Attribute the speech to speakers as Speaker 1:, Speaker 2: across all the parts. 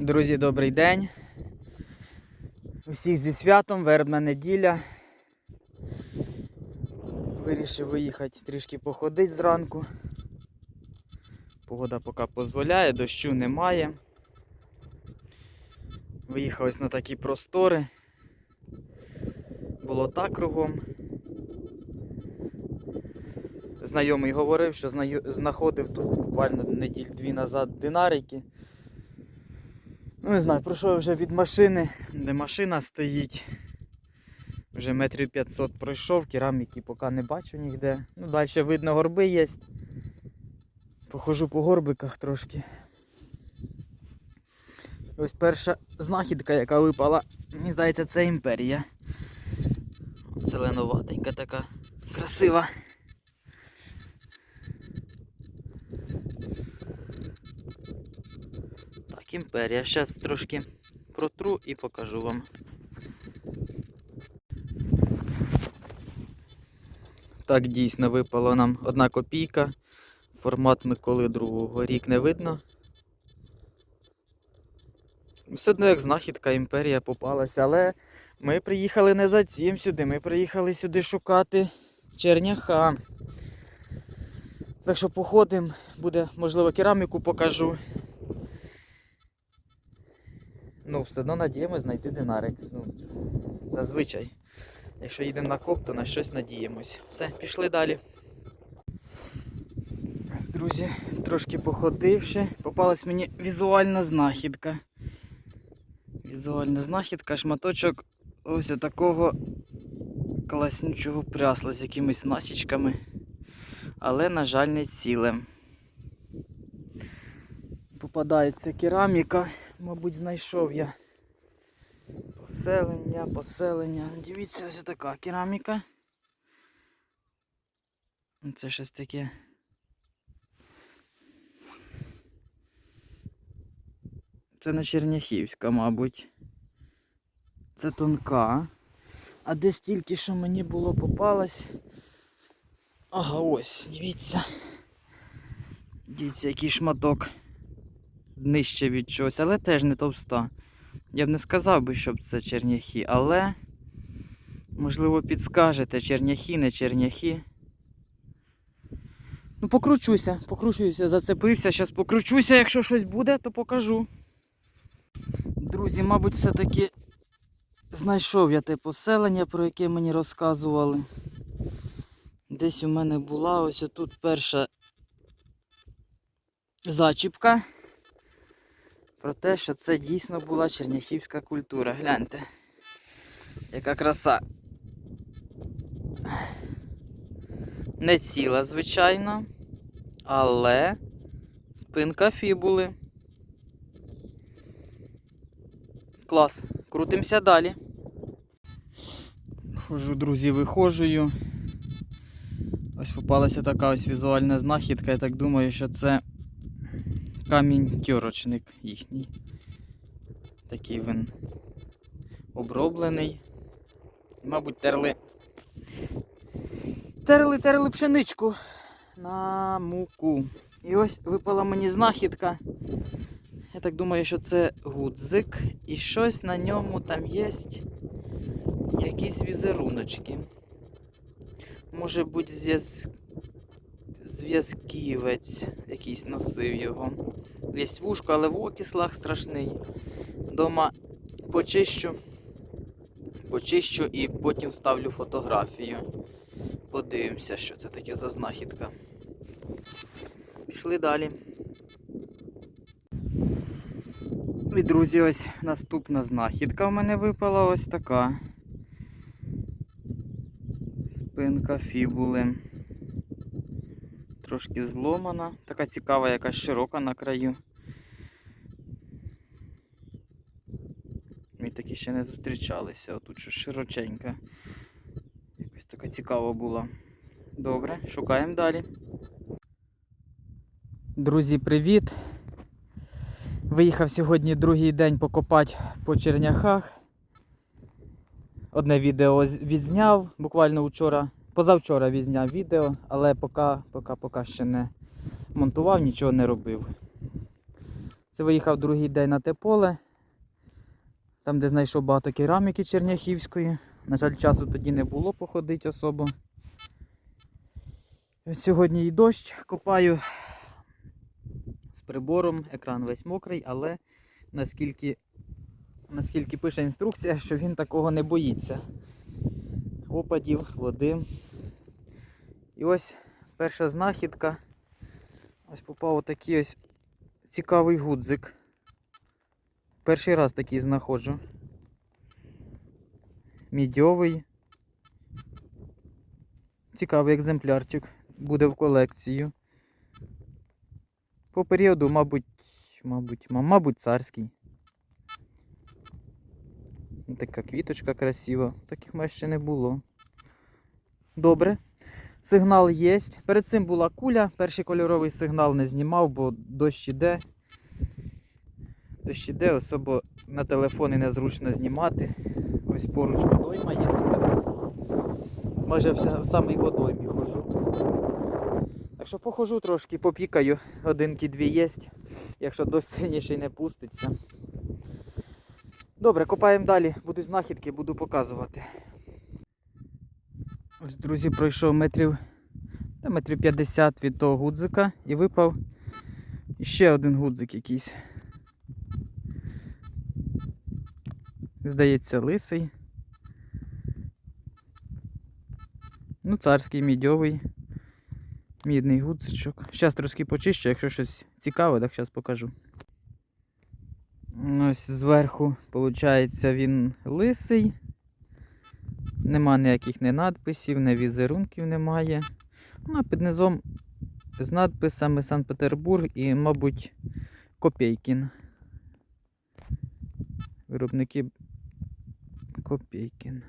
Speaker 1: Друзі, добрий день. Усіх зі святом, вербна неділя. Вирішив виїхати трішки походити зранку. Погода поки дозволяє, дощу немає. Виїхав ось на такі простори. Було так кругом. Знайомий говорив, що знаходив тут буквально неділь-дві назад динарики. Ну, не знаю, пройшов вже від машини, де машина стоїть. Вже метрів 500 пройшов, кераміки поки не бачу ніде. Ну, далі видно горби є. Похожу по горбиках трошки. Ось перша знахідка, яка випала, мені здається, це імперія. Зеленуватенька така, красива. Так, імперія. Зараз трошки протру і покажу вам. Так, дійсно випала нам одна копійка. Формат Миколи другого рік не видно. Все одно як знахідка імперія попалася, але ми приїхали не за цим сюди, ми приїхали сюди шукати черняха. Так що походимо, буде, можливо, кераміку покажу. Ну, все одно надіємось знайти динарик. Ну, зазвичай. Якщо їдемо на коп, то на щось надіємось. Все, пішли далі. Друзі, трошки походивши, попалась мені візуальна знахідка. Візуальна знахідка, шматочок ось такого класнючого прясла з якимись насічками. Але, на жаль, не ціле. Попадається кераміка, мабуть, знайшов я. Поселення, поселення. Дивіться, ось така кераміка. Це щось таке. Це не Черняхівська, мабуть. Це тонка. А десь тільки що мені було попалось. Ага, ось, дивіться. Дивіться, який шматок нижче від чогось, але теж не товста. Я б не сказав би, щоб це черняхи, але можливо підскажете, черняхи, не черняхи. Ну, покручуся, покручуся, зацепився, зараз покручуся, якщо щось буде, то покажу. Друзі, мабуть, все-таки знайшов я те поселення, про яке мені розказували. Десь у мене була ось тут перша зачіпка про те, що це дійсно була черняхівська культура. Гляньте, яка краса. Не ціла, звичайно, але спинка фібули. Клас. Крутимося далі. Хожу, друзі, виходжую. Ось попалася така ось візуальна знахідка. Я так думаю, що це камінь тьорочник їхній. Такий він оброблений. Мабуть, терли. Терли, терли пшеничку на муку. І ось випала мені знахідка. Я так думаю, що це гудзик. І щось на ньому там є. Якісь візеруночки. Може бути зв'яз... зв'язківець якийсь носив його. Є вушко, але в окислах страшний. Дома почищу. Почищу і потім ставлю фотографію. Подивимося, що це таке за знахідка. Пішли далі. І, друзі, ось наступна знахідка в мене випала ось така. Спинка фібули. Трошки зломана. Така цікава, якась широка на краю. Ми такі ще не зустрічалися. Отут щось широченька. Якось така цікава була. Добре, шукаємо далі. Друзі, привіт! Виїхав сьогодні другий день покопати по черняхах. Одне відео відзняв, буквально вчора, позавчора відзняв відео, але поки, поки, поки ще не монтував, нічого не робив. Це виїхав другий день на те поле, там, де знайшов багато кераміки черняхівської. На жаль, часу тоді не було походити особо. Сьогодні і дощ копаю з прибором, екран весь мокрий, але наскільки, наскільки пише інструкція, що він такого не боїться. Опадів, води. І ось перша знахідка. Ось попав отакий ось цікавий гудзик. Перший раз такий знаходжу. Мідьовий. Цікавий екземплярчик. Буде в колекцію. По періоду, мабуть, мабуть, мабуть, царський. Ну, Така квіточка красива. Таких майже ще не було. Добре. Сигнал є. Перед цим була куля. Перший кольоровий сигнал не знімав, бо дощ іде. Дощ іде, особо на телефони незручно знімати. Ось поруч водойма є така. Майже в самій водоймі хожу. Так що похожу трошки, попікаю. Одинки-дві є, якщо дощ сильніший не пуститься. Добре, копаємо далі. Будуть знахідки, буду показувати. Ось, друзі, пройшов метрів, та метрів 50 від того гудзика і випав ще один гудзик якийсь. Здається, лисий. Ну, царський мідьовий. Мідний гудзичок. Зараз трошки почищу, якщо щось цікаве, так зараз покажу. Ось зверху, виходить, він лисий. Нема ніяких не надписів, не візерунків немає. Ну, а під низом з надписами Санкт-Петербург і, мабуть, Копейкін. Виробники Копейкін.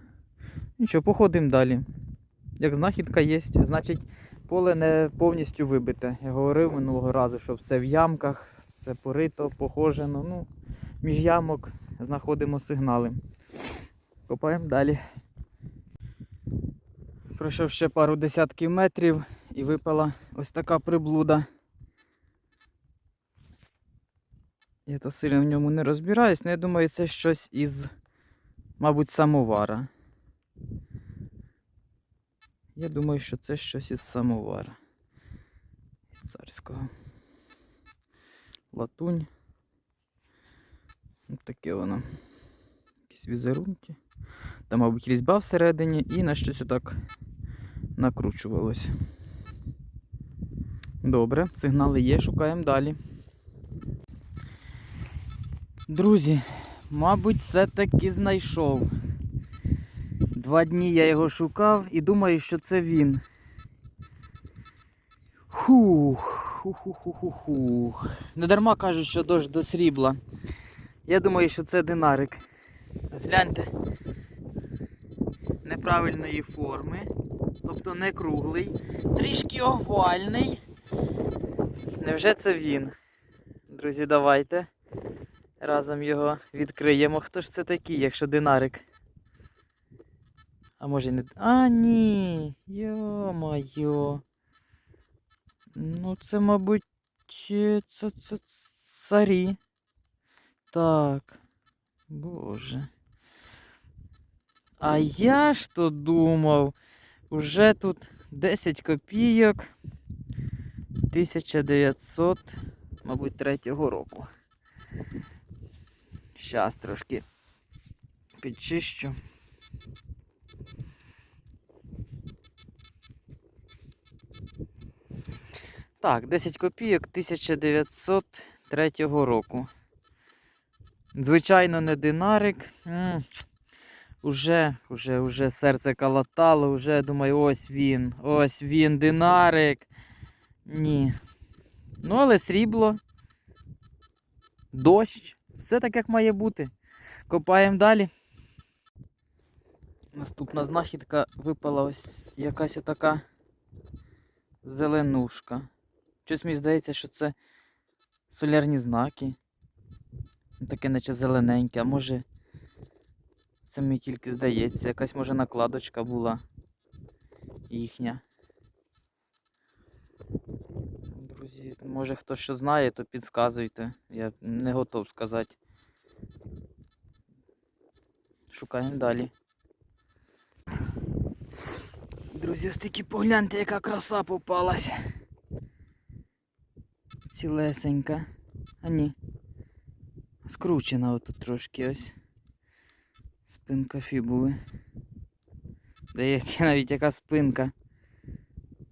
Speaker 1: Нічого, походимо далі. Як знахідка є, значить поле не повністю вибите. Я говорив минулого разу, що все в ямках, все порито, похожено. Ну, між ямок знаходимо сигнали. Копаємо далі. Пройшов ще пару десятків метрів і випала ось така приблуда. Я то сильно в ньому не розбираюсь, але я думаю, це щось із, мабуть, самовара. Я думаю, що це щось із самовара. Царського. Латунь. Таке воно. Якісь візерунки. Там, мабуть, різьба всередині і на щось отак накручувалось. Добре, сигнали є, шукаємо далі. Друзі, мабуть, все-таки знайшов. Два дні я його шукав і думаю, що це він. Хух, хух-хух-хух-хух. Недарма кажуть, що дощ до срібла. Я думаю, що це динарик. Ось Гляньте. Неправильної форми. Тобто не круглий. Трішки овальний. Невже це він? Друзі, давайте. Разом його відкриємо. Хто ж це такий, якщо динарик? А може не. А, ні. Йо-моє. Ну, це, мабуть, е, це, це царі. Так. Боже. А я ж то думав, уже тут 10 копійок 1900, мабуть, третього року. Щас трошки підчищу. Так, 10 копійок 1903 року. Звичайно, не динарик. М, Уже, уже, уже серце калатало, уже думаю, ось він, ось він, динарик. Ні. Ну, але срібло. Дощ. Все так, як має бути. Копаємо далі. Наступна знахідка випала ось якась отака зеленушка. Щось мені здається, що це солярні знаки. Таке наче зелененьке, а може це мені тільки здається, якась може накладочка була їхня. Друзі, може хто що знає, то підказуйте. Я не готов сказати. Шукаємо далі. Друзі, ось таки погляньте, яка краса попалась. Цілесенька. А ні. Скручена отут трошки ось. Спинка фібули. Деякі навіть яка спинка.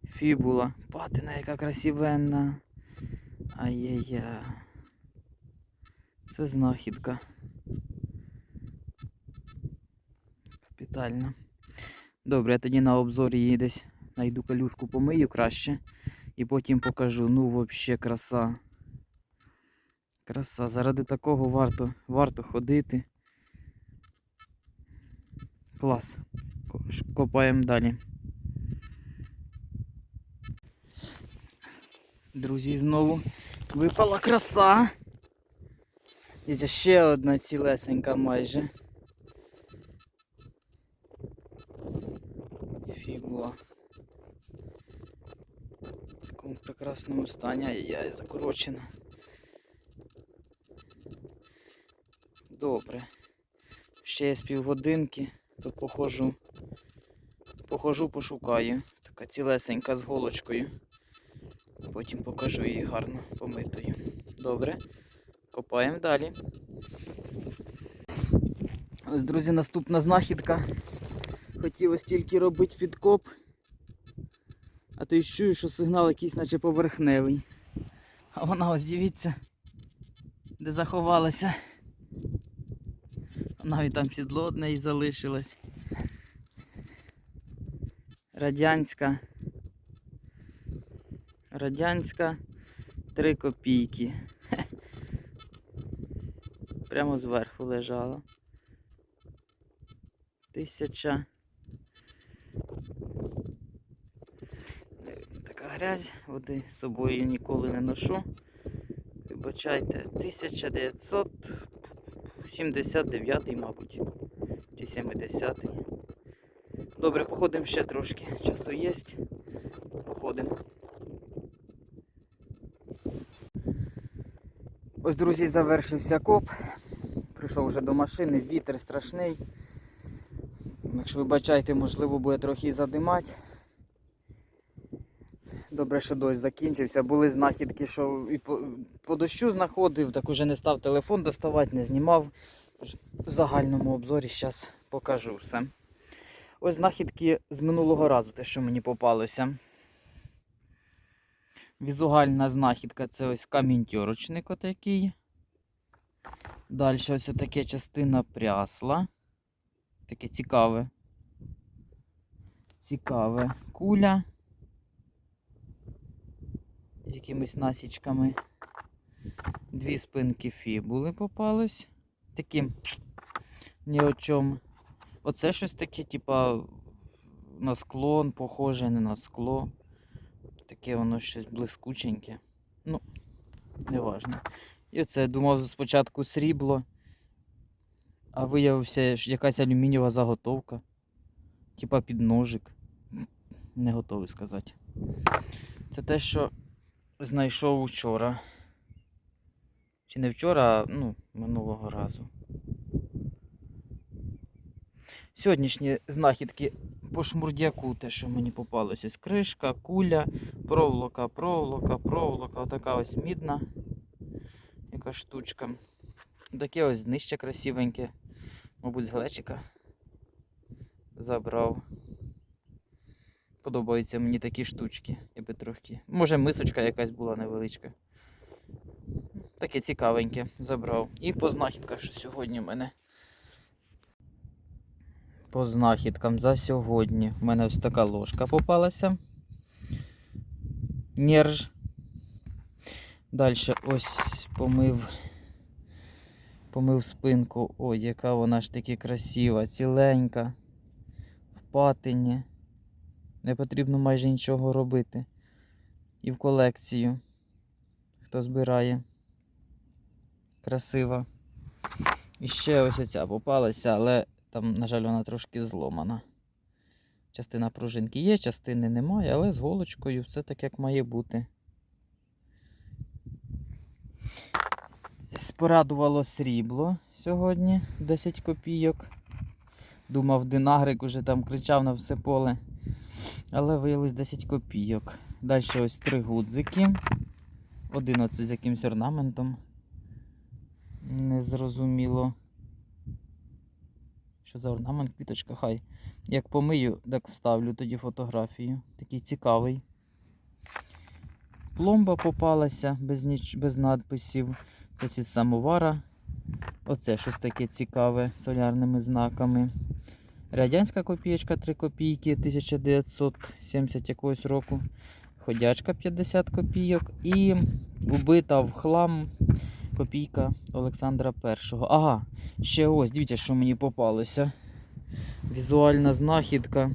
Speaker 1: Фібула. Патина, яка красивенна. Ай-яй-яй. Це знахідка. Капітально. Добре, я тоді на обзорі її десь знайду калюшку, помию краще. І потім покажу. Ну, взагалі, краса. Краса. Заради такого варто, варто ходити. Клас. Копаємо далі. Друзі, знову випала краса. І ще одна цілесенька майже. Фібула. В такому прекрасному стані. Ай-яй, закорочена. Добре. Ще є з півгодинки, то похожу. Похожу, пошукаю. Така цілесенька з голочкою. Потім покажу її гарно помитою. Добре. Копаємо далі. Ось, друзі, наступна знахідка. Хотілося тільки робити підкоп. А то й чую, що сигнал якийсь наче поверхневий. А вона ось дивіться, де заховалася. Навіть там сідло одне і залишилось. Радянська. Радянська 3 копійки. Прямо зверху лежала. Тисяча. Така грязь, води з собою ніколи не ношу. Вибачайте, 1979, мабуть, чи 70-й. Добре, походимо ще трошки. Часу є. Походимо. Ось, друзі, завершився коп. Прийшов вже до машини, вітер страшний. Якщо вибачайте, можливо, буде трохи задимати. Добре, що дощ закінчився. Були знахідки, що і по, по дощу знаходив, так уже не став телефон доставати, не знімав. В загальному обзорі зараз покажу все. Ось знахідки з минулого разу, те, що мені попалося. Візуальна знахідка це ось камінь-тьорочник отакий. Далі ось таке частина прясла. Таке цікаве. Цікаве куля. Якимись насічками. Дві спинки фібули попались. Такі ні о чому. Оце щось таке, типа, на склон, похоже, не на скло. Таке воно щось блискученьке. Ну, неважно. І оце думав спочатку срібло, а виявився якась алюмінієва заготовка. Типа під ножик. Не готовий сказати. Це те, що знайшов вчора. Чи не вчора, а ну, минулого разу. Сьогоднішні знахідки по шмурдяку, те, що мені попалося. Ось кришка, куля, проволока, проволока, проволока, отака ось мідна. Яка штучка. Таке ось днище красивеньке. Мабуть, з глечика забрав. Подобаються мені такі штучки. Я би трохи. Може мисочка якась була невеличка. Таке цікавеньке забрав. І по знахідках, що сьогодні в мене. По знахідкам за сьогодні. В мене ось така ложка попалася. Нерж. Далі ось помив. Помив спинку. Ой, яка вона ж таки красива, ціленька. В патині. Не потрібно майже нічого робити. І в колекцію. Хто збирає. Красива. І ще ось оця попалася, але там, на жаль, вона трошки зломана. Частина пружинки є, частини немає, але з голочкою все так, як має бути. порадувало срібло сьогодні, 10 копійок. Думав, динагрик уже там кричав на все поле. Але виявилось 10 копійок. Далі ось три гудзики. Один оце з якимось орнаментом. Незрозуміло. Що за орнамент, квіточка, хай. Як помию, так вставлю тоді фотографію. Такий цікавий. Пломба попалася без, ніч... без надписів. Це з самовара. Оце щось таке цікаве з солярними знаками. Радянська копієчка 3 копійки 1970 якогось року. Ходячка 50 копійок. І убита в хлам копійка Олександра І. Ага, ще ось, дивіться, що мені попалося. Візуальна знахідка.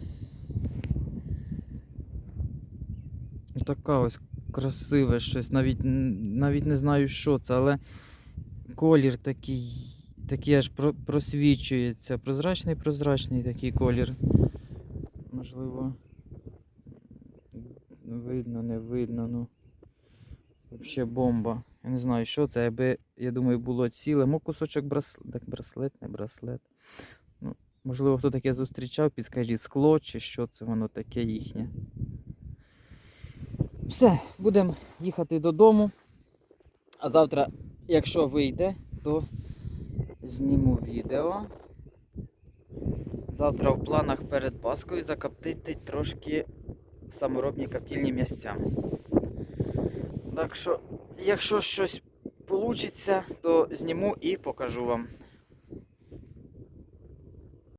Speaker 1: Така ось красиве щось. Навіть, навіть не знаю, що це, але колір такий, такий аж просвічується. Прозрачний, прозрачний такий колір. Можливо. Видно, не видно, ну. Взагалі бомба. Я не знаю, що це, аби, я думаю, було ціле. Мо кусочок браслет. Так, браслет, не браслет. Ну, можливо, хто таке зустрічав, підскажіть, скло чи що це воно таке їхнє. Все, будемо їхати додому. А завтра, якщо вийде, то зніму відео. Завтра в планах перед Паскою закоптити трошки в саморобні капільні місця. Так що, якщо щось вийде, то зніму і покажу вам.